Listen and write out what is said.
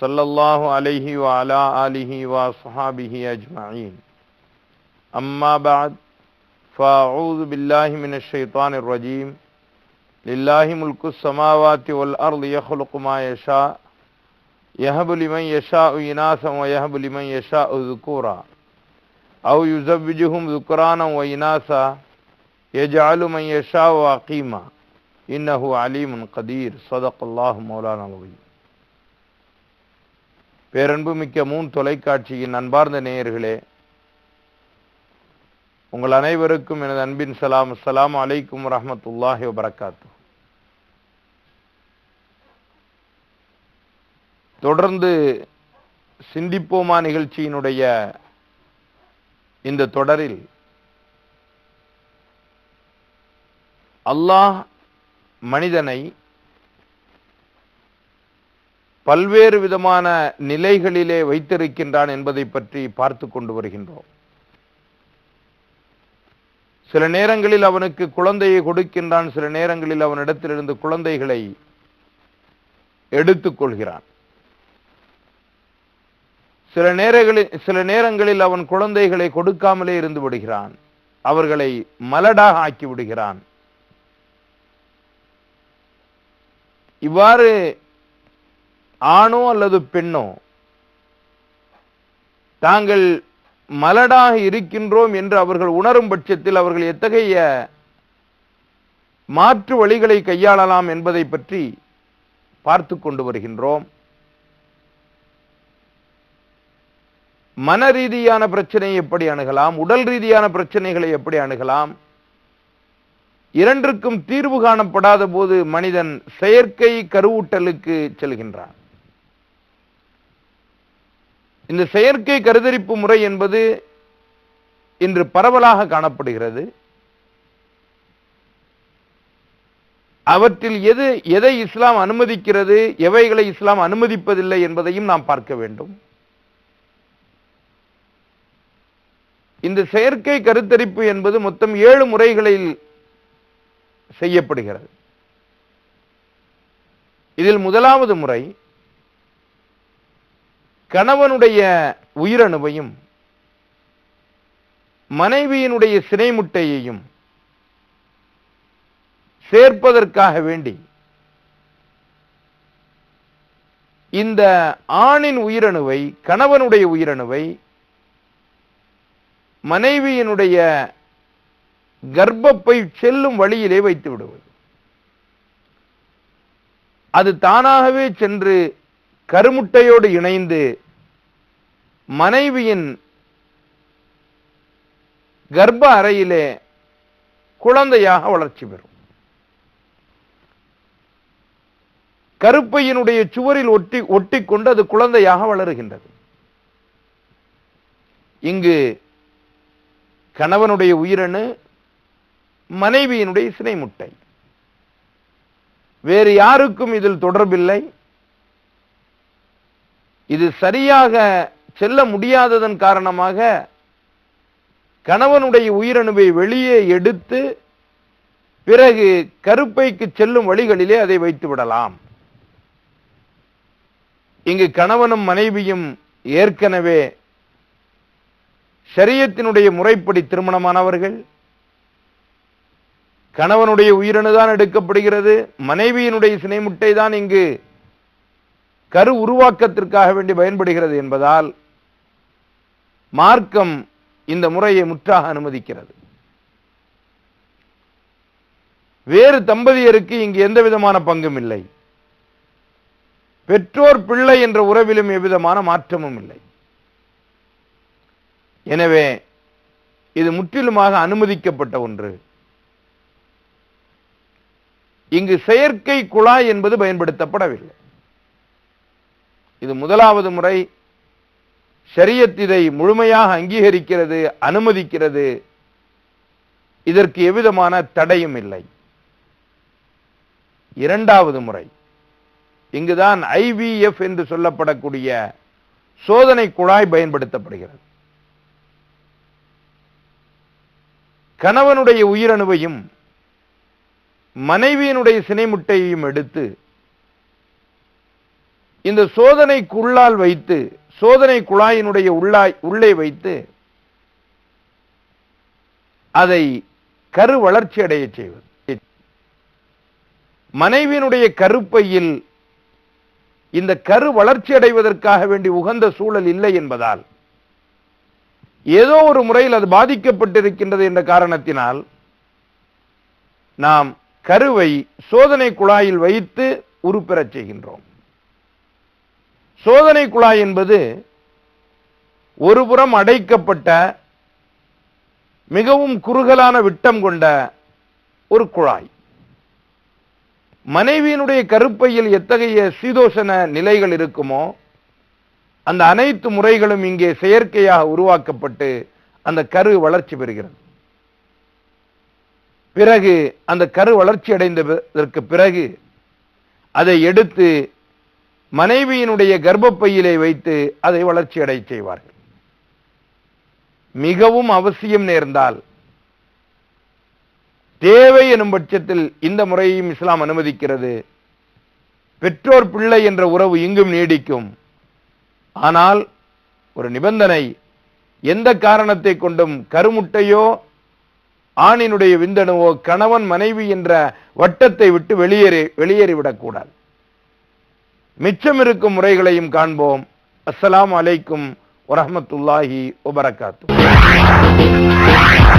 صلى الله عليه وعلى آله وصحابه أجمعين. أما بعد فأعوذ بالله من الشيطان الرجيم. لله ملك السماوات والأرض يخلق ما يشاء يهب لمن يشاء إناثا ويهب لمن يشاء ذكورا أو يزوجهم ذكرانا وإناثا يجعل من يشاء عقيما. إنه عليم قدير. صدق الله مولانا العظيم. பேரன்புமிக்க Moon தொலைக்காட்சியின் அன்பார்ந்த நேயர்களே உங்கள் அனைவருக்கும் எனது அன்பின் சலாம். அஸ்லாம் அலைக்கும் ரஹமத்துல்லாஹி வபரகாத்து தொடர்ந்து சிந்திப்போமா நிகழ்ச்சியினுடைய இந்த தொடரில் அல்லாஹ் மனிதனை பல்வேறு விதமான நிலைகளிலே வைத்திருக்கின்றான் என்பதை பற்றி பார்த்து கொண்டு வருகின்றோம். சில நேரங்களில் அவனுக்கு குழந்தையை கொடுக்கின்றான் சில நேரங்களில் அவனிடத்திலிருந்து குழந்தைகளை எடுத்துக்கொள்கிறான். சில நேரங்களில் சில நேரங்களில் அவன் குழந்தைகளை கொடுக்காமலே இருந்து விடுகிறான் அவர்களை மலடாக ஆக்கி விடுகிறான். இவ்வாறு ஆணோ அல்லது பெண்ணோ? தாங்கள் மலடாக இருக்கின்றோம் என்று அவர்கள் உணரும் பட்சத்தில் அவர்கள் எத்தகைய மாற்று வழிகளை கையாளலாம் என்பதை பற்றி பார்த்து கொண்டு வருகின்றோம். மன ரீதியான பிரச்சனையை எப்படி அணுகலாம்? உடல் ரீதியான பிரச்சனைகளை எப்படி அணுகலாம்? இரண்டிற்கும் தீர்வு காணப்படாத போது மனிதன் செயற்கை கருவூட்டலுக்கு செல்கின்றான். இந்த செயற்கை கருதரிப்பு முறை என்பது இன்று பரவலாக காணப்படுகிறது. அவற்றில் எது எதை இஸ்லாம் அனுமதிக்கிறது எவைகளை இஸ்லாம் அனுமதிப்பதில்லை என்பதையும் நாம் பார்க்க வேண்டும். இந்த செயற்கை கருத்தரிப்பு என்பது மொத்தம் ஏழு முறைகளில் செய்யப்படுகிறது. இதில் முதலாவது முறை கணவனுடைய உயிரணுவையும் மனைவியினுடைய சினைமுட்டையையும் சேர்ப்பதற்காக வேண்டி இந்த ஆணின் உயிரணுவை கணவனுடைய உயிரணுவை மனைவியினுடைய கர்ப்பப்பை செல்லும் வழியிலே வைத்து விடுவது. அது தானாகவே சென்று கருமுட்டையோடு இணைந்து மனைவியின் கர்ப்ப அறையிலே குழந்தையாக வளர்ச்சி பெறும். கருப்பையினுடைய சுவரில் ஒட்டி ஒட்டிக்கொண்டு அது குழந்தையாக வளருகின்றது. இங்கு கணவனுடைய உயிரணு மனைவியினுடைய சினை முட்டை வேறு யாருக்கும் இதில் தொடர்பில்லை. இது சரியாக செல்ல முடியாததன் காரணமாக கணவனுடைய உயிரணுவை வெளியே எடுத்து பிறகு கருப்பைக்கு செல்லும் வழிகளிலே அதை வைத்து விடலாம். இங்கு கணவனும் மனைவியும் ஏற்கனவே சரியத்தினுடைய முறைப்படி திருமணமானவர்கள். கணவனுடைய உயிரணுதான் எடுக்கப்படுகிறது. மனைவியினுடைய சினைமுட்டை தான் இங்கு கரு உருவாக்கத்திற்காக வேண்டி பயன்படுகிறது என்பதால் மார்க்கம் இந்த முறையை முற்றாக அனுமதிக்கிறது. வேறு தம்பதியருக்கு இங்கு எந்த விதமான பங்கும் இல்லை. பெற்றோர் பிள்ளை என்ற உறவிலும் எவ்விதமான மாற்றமும் இல்லை. எனவே இது முற்றிலுமாக அனுமதிக்கப்பட்ட ஒன்று. இங்கு செயற்கை குழாய் என்பது பயன்படுத்தப்படவில்லை. இது முதலாவது முறை ஷரியத் இதை முழுமையாக அங்கீகரிக்கிறது அனுமதிக்கிறது. இதற்கு எவ்விதமான தடையும் இல்லை. இரண்டாவது முறை இங்குதான் ஐவிஎஃப் என்று சொல்லப்படக்கூடிய சோதனை குழாய் பயன்படுத்தப்படுகிறது. கணவனுடைய உயிரணுவையும் மனைவியினுடைய சினைமுட்டையையும் எடுத்து இந்த சோதனைக்குள்ளால் வைத்து சோதனை குழாயினுடைய உள்ளாய் உள்ளே வைத்து அதை கரு வளர்ச்சி அடைய செய்வது. மனைவியினுடைய கருப்பையில் இந்த கரு வளர்ச்சி அடைவதற்காக வேண்டி உகந்த சூழல் இல்லை என்பதால் ஏதோ ஒரு முறையில் அது பாதிக்கப்பட்டிருக்கின்றது என்ற காரணத்தினால் நாம் கருவை சோதனை குழாயில் வைத்து உருப்பெறச் செய்கின்றோம். சோதனை குழாய் என்பது ஒருபுறம் அடைக்கப்பட்ட மிகவும் குறுகலான விட்டம் கொண்ட ஒரு குழாய். மனைவியினுடைய கருப்பையில் எத்தகைய சீதோஷண நிலைகள் இருக்குமோ அந்த அனைத்து முறைகளும் இங்கே செயற்கையாக உருவாக்கப்பட்டு அந்த கரு வளர்ச்சி பெறுகிறது. பிறகு அந்த கரு வளர்ச்சி அடைந்ததற்கு பிறகு அதை எடுத்து மனைவியினுடைய கர்ப்பப்பையிலே வைத்து அதை வளர்ச்சி அடை செய்வார்கள். மிகவும் அவசியம் நேர்ந்தால் தேவை எனும் பட்சத்தில் இந்த முறையையும் இஸ்லாம் அனுமதிக்கிறது. பெற்றோர் பிள்ளை என்ற உறவு இங்கும் நீடிக்கும். ஆனால் ஒரு நிபந்தனை எந்த காரணத்தை கொண்டும் கருமுட்டையோ ஆணினுடைய விந்தணுவோ கணவன் மனைவி என்ற வட்டத்தை விட்டு வெளியேறி வெளியேறிவிடக்கூடாது. மிச்சம் இருக்கும் முறைகளையும் காண்போம். அஸ்லாம் அலைக்கும் வரமத்துல்லாஹி வபரகாத்து